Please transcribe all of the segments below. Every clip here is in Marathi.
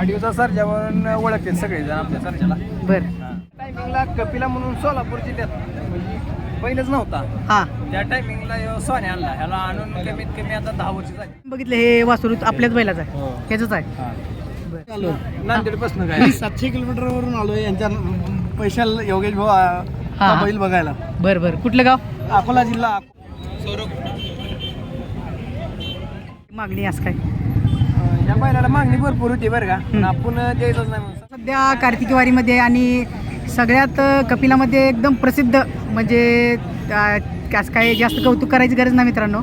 आडिओचा सर्जावरून ओळखते सगळेजण आपल्या सर्जाला. बर. टायमिंगला कपिला म्हणून सोलापूर जिल्ह्यात. म्हणजे पहिलंच नव्हता. हा. त्या टायमिंगला ह्यो सोन्या आणला. ह्याला आणून कमीत कमी आता दहा वर्ष झाली. बघितलं हे वासरू आपल्याच बैलाचं आहे. हो. ह्याच आहे. बर. नांदेडपासून काय? सातशे किलोमीटर वरून आलोय. यांच्या पैशाल योगेश भाऊ आ, हा. हा बैल बघायला. बर बर. कुठलं गाव? अकोला जिल्हा. मागणी असं काय? या बैलाला मागणी भरपूर होती बरं का. पण आपण द्यायचंच नाही म्हणून. सध्या कार्तिकी वारीमध्ये आणि सगळ्यात कपिलामध्ये एकदम प्रसिद्ध म्हणजे अ, असं काय जास्त कौतुक करायची गरज नाही मित्रांनो.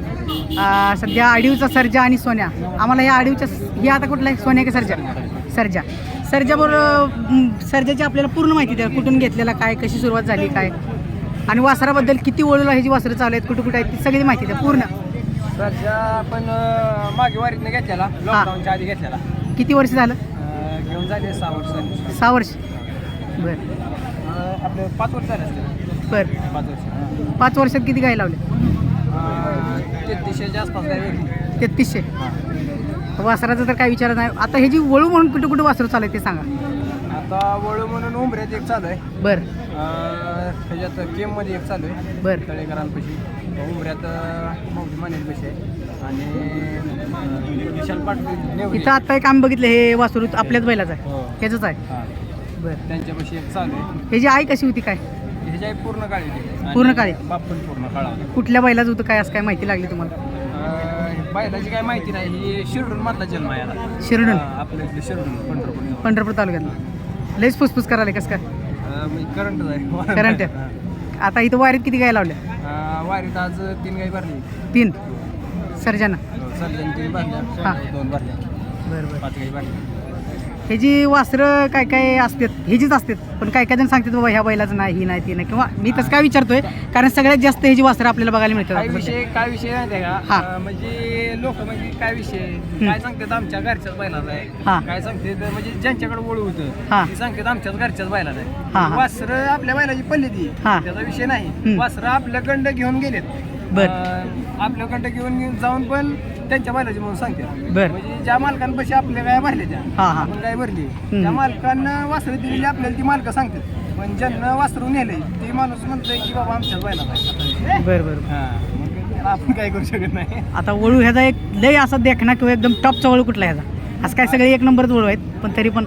अ, सध्या आडीवचा सर्जा आणि सोन्या. आम्हाला ह्या आडीवच्या हे आता कुठला आहे? सोन्या का सर्जा? सर्जा. सर्जाबरोबर सर्जाची आपल्याला पूर्ण माहिती द्या. कुठून घेतलेला काय कशी सुरुवात झाली काय? आणि वासराबद्दल किती ओळूला ह्याची वासरं चालू आहेत कुठं कुठं आहेत ती सगळी माहिती द्या पूर्ण. सध्या आपण अं, मागे वारीतनं घेतलेला लॉकडाऊनच्या आधी घेतलेला. किती वर्ष झालं? अं, घेऊन झाले सहा वर्ष झाली. सहा वर्ष. बरं. अं, आपले पाच वर्ष झाले असतील. बरं. पाच वर्ष. पाच वर्षात किती गाय लावले? अं, तेहतीसशेच्या आसपास काय वेगळी तेहतीसशे. वासराचं तर काय विचारत नाही. आता हे जी वळू म्हणून कुठं कुठं वासरू चालू आहे ते सांगा. आता वळू म्हणून उमऱ्यात एक चालू आहे. बर. अं, त्याच्यात केममध्ये एक चालू आहे. बर. तळेकरांपाशी उमऱ्यात अं, मानेल कशी आहे. आणि अं, विशाल पाटील नेवरे. इथं आता एक आम्ही बघितलं हे वासरू आपल्याच बैलाचं आहे. हो. ह्याचंच आहे. हा. बर. त्यांच्यापाशी एक चालू आहे. ह्याची आई कशी होती काय? ह्याची आई पूर्ण काळी होती. आणि पूर्ण काळी? बाप पण पूर्ण काळा होता. कुठल्या बैलाचं होतं काय असं काय माहिती लागली तुम्हाला? अं, बैलाची काय माहिती नाही. ही शिरडून मधला जन्म आहे याला शिरडून? हा, आपल्या इथले शिरडून पंढरपूर. पंढरपूर तालुक्यात लयच फुसफुस करायला कसं काय? करंट आहे. करंट हा. आता इथं वारीत किती गाय लावल्या? अं, वारीत आज तीन गाई भरली. तीन? सर्जाना? सर्जन तीन भरल्या. हा. दोन भरल्या. बरं बरं. पाच गाई भरल्या. ह्याची वासरं काय काय असतात ह्याचीच असतात पण काय काय जण सांगतात बाबा ह्या बैलाचं नाही ही नाही ती नाही किंवा मी तसं काय विचारतोय कारण सगळ्यात जास्त ह्याची वासरं आपल्याला बघायला मिळतात काय सध्या. विषय काय विषय माहिती आहे हा. का म्हणजे लोक म्हणजे काय विषय काय सांगतात आमच्या घरच्याच बैलाचा हा. आहे काय सांगतात म्हणजे ज्यांच्याकडे हा. होतं ती सांगतात आमच्याच घरच्याच बैलाचा हा, आहे हा. वासर आपल्या बैलाची पडली ती हा. त्याचा विषय नाही हम्म. वासर आपल्या गंड घेऊन गेलेत बर. अं, आपल्या गंड घेऊन जाऊन पण त्यांच्या बैलाची म्हणून सांगतात बर. म्हणजे ज्या मालकांपाशी आपल्या काय भरल्या त्या हा, हा. आपण काय भरली. त्या मालकांना वासरं दिलेली आपल्याला ती मालकं सांगतात. पण ज्यांना वासरू नेले ते माणूस म्हणतोय की बाबा आमच्याच बैलाचा आहे बरं बरं हा, आपण काय करू शकत नाही. आता वळू ह्याचा एक लय असा देखना किंवा एकदम टॉपचा वळू कुठला ह्याचा? असं काय सगळे एक नंबरच वळू आहेत पण तरी पण.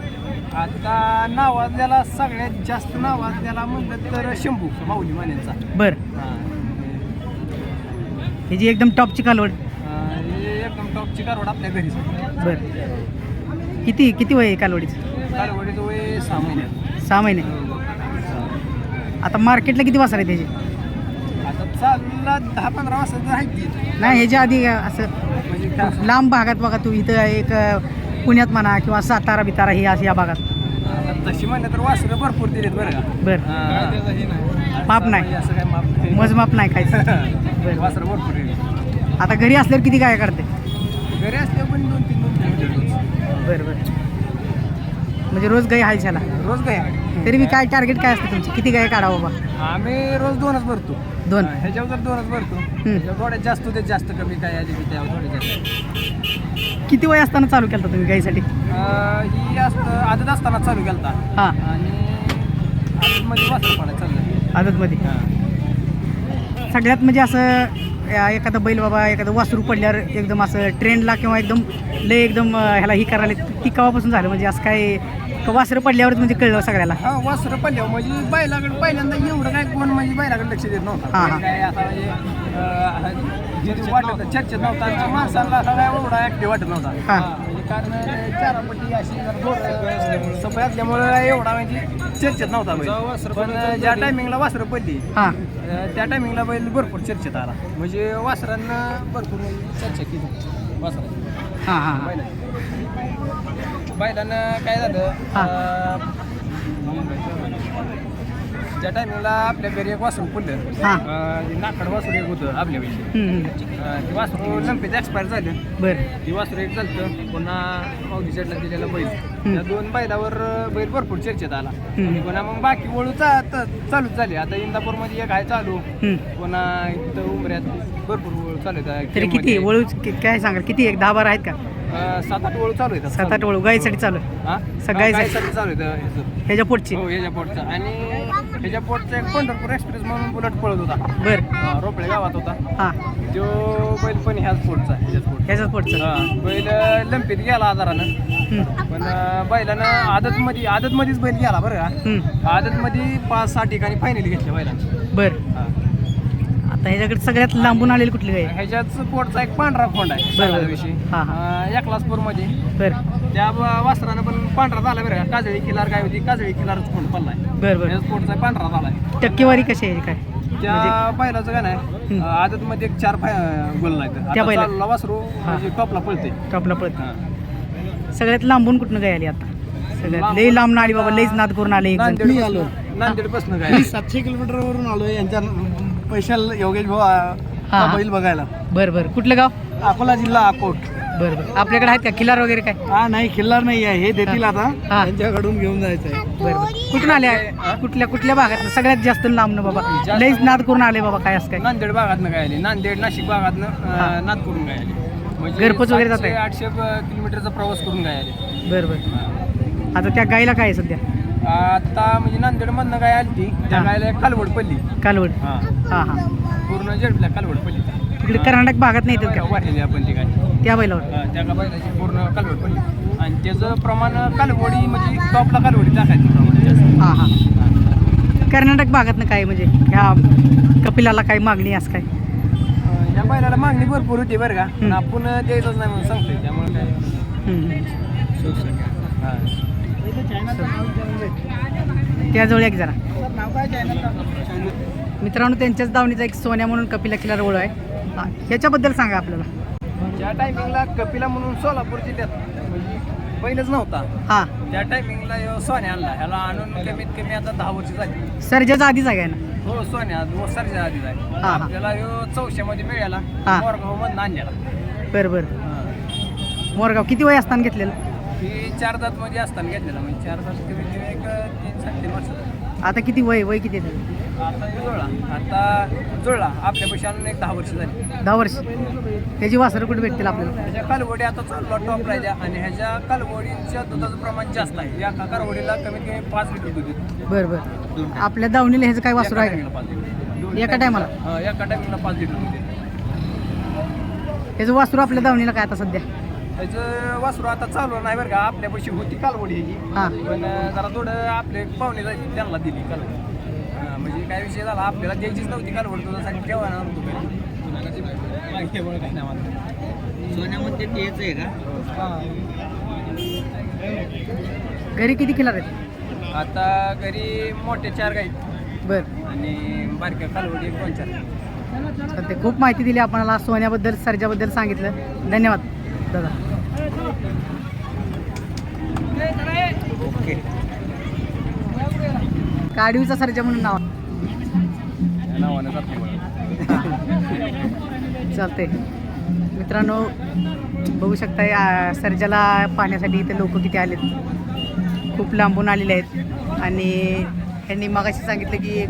आता नावाजल्याला सगळ्यात जास्त नावाजल्याला म्हणलं तर शंभू माऊली मानेचा. बर. ह्याची एकदम टॉपची कालवड. एकदम टॉपची कारवड आपल्या घरीच. बर. किती किती वय आहे कालवडीचं? कारवडीचं वय सहा महिन्यात सहा महिने. आता मार्केटला किती वासर आहे त्याची आता चालला दहा पंधरा वाजता तर ती नाही ह्याच्या आधी असं म्हणजे लांब भागात बघा तू इथं एक अ, पुण्यात म्हणा किंवा सातारा बितारा ही अशी या भागात. तशी म्हणलं तर वासरं भरपूर दिलेत बरं का. बर. हा. माप नाही. असं काय माप नाही. मोजमाप नाही काय वासरं भरपूर दिलेत. आता घरी असल्यावर किती काय काढते घरी असते पण दोन तीन दोन रोज. बरं बरं. म्हणजे रोज गाय आहे झाला रोज काय तरी बी काय टार्गेट काय असतं तुमची? किती गाय काढा बाबा? आम्ही रोज दोनच भरतो. दोन. हा, ह्याच्यावर जर दोनच भरतो. ह्याच्यावर थोड्यात जास्त होते जास्त कमी काय आली की त्यावर थोडे जास्त. किती वय असताना चालू केलं तुम्ही गायीसाठी? अं, ही असतं आदत असताना चालू केलता. हां. आणि आदतमध्ये वासर पडायला चाललं. आदतमध्ये? सगळ्यात म्हणजे असं या एखादा बैल बाबा एखादं वासरू पडल्यावर एकदम असं ट्रेंडला किंवा एकदम लय एकदम अं, ह्याला ही करायला ती केव्हापासून झालं? म्हणजे असं काय का वासरं पडल्यावरच म्हणजे कळलं सगळ्याला? हा वासर पडल्यावर म्हणजे बैलाकडे पहिल्यांदा एवढं काय कोण म्हणजे बैलाकडे लक्ष देत नव्हतं. हा, हा. काय आता म्हणजे वाटत चर्चेत नव्हता असा काय एवढा ऍक्टिव्ह वाटत नव्हता कारण चारापट्टी अशी सफाई असल्यामुळे एवढा म्हणजे चर्चेत नव्हता बैल पण ज्या टायमिंगला वासरं पडली हां. त्या टायमिंगला बैल भरपूर चर्चेत आला म्हणजे वासरांना भरपूर चर्चा केली हां हां हां. बैलांनी बैलांना काय झालं ज्या टायमिंगला आपल्या घरी एक वासरू पडलं. हां. अं, नाकड वासरू एक होतं आपल्या हम्म. ते वासरू लंपीत एक्सपायर झालं. बरं. ती वासरू एक चालतं पुन्हा माऊली शेटला दिलेला बैल. त्या दोन बैलावर अं, बैल भरपूर चर्चेत आला. हम्म. पुन्हा मग बाकी वळू चा चालूच झाली. आता इंदापूरमध्ये एक आहे चालू. हम्म. पुन्हा इथं उमऱ्यात भरपूर वळू चालू आहेत. तरी किती खेळमध्ये. वळू कि- काय सांगाल? किती एक दहा बारा आहेत का? अं, सात आठ ओळख चालू आहेत. सात आठ वळू. गाईसाठी चालू आहे. हा? सगळ्या- गाईसाठी चालू आहेत ह्याचं. ह्याच्या पोटची हो ह्याच्या पोटचा आणि ह्याच्या पोटचा एक पंढरपूर एक्सप्रेस म्हणून बुलेट पळत होता. बर. हा, रोपळे गावात होता. हां. तो बैल पण ह्याच पोटचा ह्याच्याच पोट ह्याच्याच पोटचं. हा बैल लंपीत गेला आजारानं. हम्म, पण अं, बैलानं आदत मध्ये आदत मध्येच बैल गेला बरं का. हम्म, आदत मध्ये पाच सहा ठिकाणी फायनली घेतल्या बैलानं. बर. हा. आता ह्याच्याकडे सगळ्यात लांबून आलेली कुठली गाय? आहे? ह्याच्याच पोटचा एक पांढरा खोंड आहे बरं. विषयी. हा, हा. एकलासपूरमध्ये बर. त्या ब- वासरानं पण पांढरा झाला बरं. का काजळी किल्लार काय होती काजळी किल्लारच खोंड पडलाय. बर पोटचा पांढरा झालाय. टक्केवारी कशी आहे काय? त्या बैलाचं काय नाही आदत मध्ये एक चार गोल त्या बैला- नाही वासरू म्हणजे टॉपला पळते टॉपला पळत. सगळ्यात लांबून कुठनं गाय आली आता? सगळ्यात लई लांब आली बाबा लईच नाद करून आले एक जण. नांदेड मी आलो. नांदेडपासून काय सातशे किलोमीटर वरून आलोय यांच्या स्पेशल योगेश भाऊ हा. हा बैल बघायला. बर बर. कुठलं गाव? अकोला जिल्हा अकोट. बर बर. आपल्याकडे आहेत का? किल्लार वगैरे काय? हा नाही खिल्लार नाही आहे. हे देतील आता. हा. त्यांच्याकडून घेऊन जायचं आहे बर बर. कुठून आले? कुठल्या कुठल्या भागात सगळ्यात जास्त लांब ना बाबा. लईच नाद करून आले बाबा काय असं काय? नांदेड भागातनं काय आले? नांदेड नाशिक भागातनं हा. अं, नागपूरून काय आले? म्हणजे घरपोच वगैरे सातशे, जाताय? आठशे ब- किलोमीटरचा प्रवास करून काय आले? बर बर. आता त्या गायला काय आहे सध्या? आता म्हणजे नांदेड मधनं काय आली ती त्या. गायला कालवड पडली. कालवड. हा. हा हा. पूर्ण जेडल्या कालवड पडली. तिकडे कर्नाटक भागात नाही येतात का वाढलेली आपण ती काय त्या बैलावर. हा, त्या बैलाची पूर्ण कालवड पडली. आणि त्याचं प्रमाण कालवडी म्हणजे टॉपला कालवडी टाकायचं प्रमाण जास्त. हा हा. कर्नाटक भागातनं काय म्हणजे ह्या कपिलाला काय मागणी असं काय? अं, या बैलाला मागणी भरपूर होती बरं का. पण. आपण द्यायचंच नाही म्हणून सांगतोय त्यामुळे काय? हम्म. हा. त्याजवळ एक जरा. मित्रांनो त्यांच्याच दावणीचा एक सोन्या म्हणून कपिला किल्ला ओळ आहे. हा, ह्याच्याबद्दल सांगा आपल्याला. ज्या टायमिंगला कपिला म्हणून सोलापूर जिल्ह्यात म्हणजे पहिलंच नव्हता. हा. त्या टायमिंगला सोन्या आणला. ह्याला आणून कमीत कमी आता दहा वर्ष झाली. सर्जाचा आधीच आहे ना हो सोन्या वर्षाच्या आधी आहे. हा, हा. आपल्याला चौशामध्ये मिळाला. हा. मोरगाव मधून आणलेला. बरं बरं. मोरगाव किती वय असताना घेतलेलं? ही चार दात मध्ये असताना घेतलेला म्हणजे चार दात कमीत कमी एक तीन साडेतीन वर्षाचा आता किती वय वय किती आहे? आता जुळला. आता जुळला. आपल्यापाशी आणून एक दहा वर्ष झाली. दहा वर्ष. त्याची वासरं कुठे भेटतील आपल्याला? ह्याच्या कालवडी आता चालू टॉप राहिल्या. आणि ह्याच्या कालवडीच्या दुधाचं प्रमाण जास्त आहे. या कालवडीला कमीत कमी पाच लिटर दूध येतं. बरं बरं. आपल्या दावणीला ह्याचं काय वासरू आहे? ला पाच लिटर. एका time- time ला? हा, एका टायमिंगला पाच लिटर दूध येतं. ह्याचं वासरू आपल्या दावणीला काय आता सध्या? त्याचं वासरू आता चालू नाही बरं का आपल्यापाशी होती कालवडी ह्याची हा. पण अं, जरा थोडं आपले पाहुणे जायचे त्यांना दिली कालवड. हा, म्हणजे काय विषय झाला आपल्याला द्यायचीच नव्हती कालवड तुझ्यासाठी ठेवायला नव्हतो घरी. मागे काय नाही मला. सोन्यामध्ये तेच आहे का घरी किती किल्ला आहेत? आता घरी मोठे चार गाई बरं. आणि बारक्या कालवडी एक दोन चार. सध्या खूप माहिती दिली आपल्याला सोन्याबद्दल सर्जाबद्दल सांगितलं. धन्यवाद दादा. ओके काडीचा सर्जा म्हणून नाव. चालतंय. मित्रांनो बघू शकताय आ, सर्जाला पाहण्यासाठी इथे लोक किती आलेत. खूप लांबून आलेले आहेत. आणि यांनी मगाशी सांगितलं की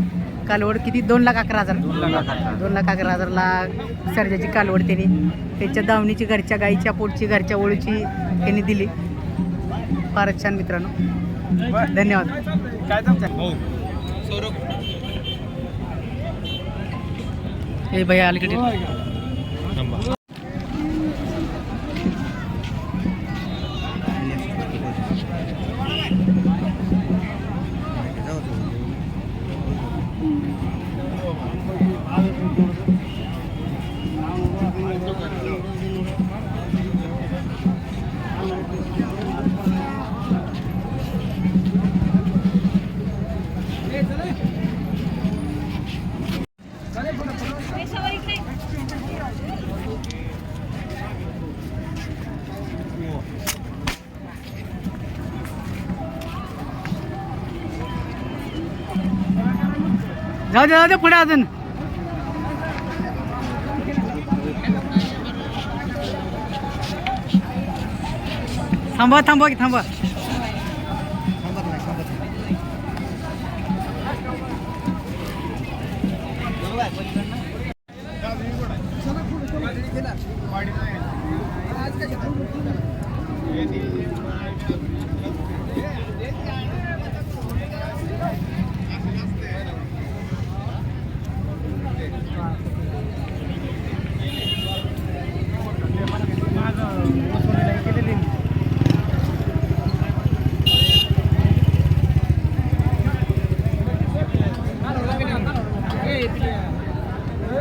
कालवड किती? दोन लाख अकरा हजार. दोन लाख अकरा हजारला सर्जाची कालवड त्यांनी. त्याच्या दावणीची घरच्या गाईच्या पोटची घरच्या ओळीची त्यांनी दिली. फारच छान मित्रांनो. धन्यवाद. काय तुमचं? हे. भैया अलीकडे जाऊ दे जाऊ दे पुढे अजून. थांबा थांबा की थांबा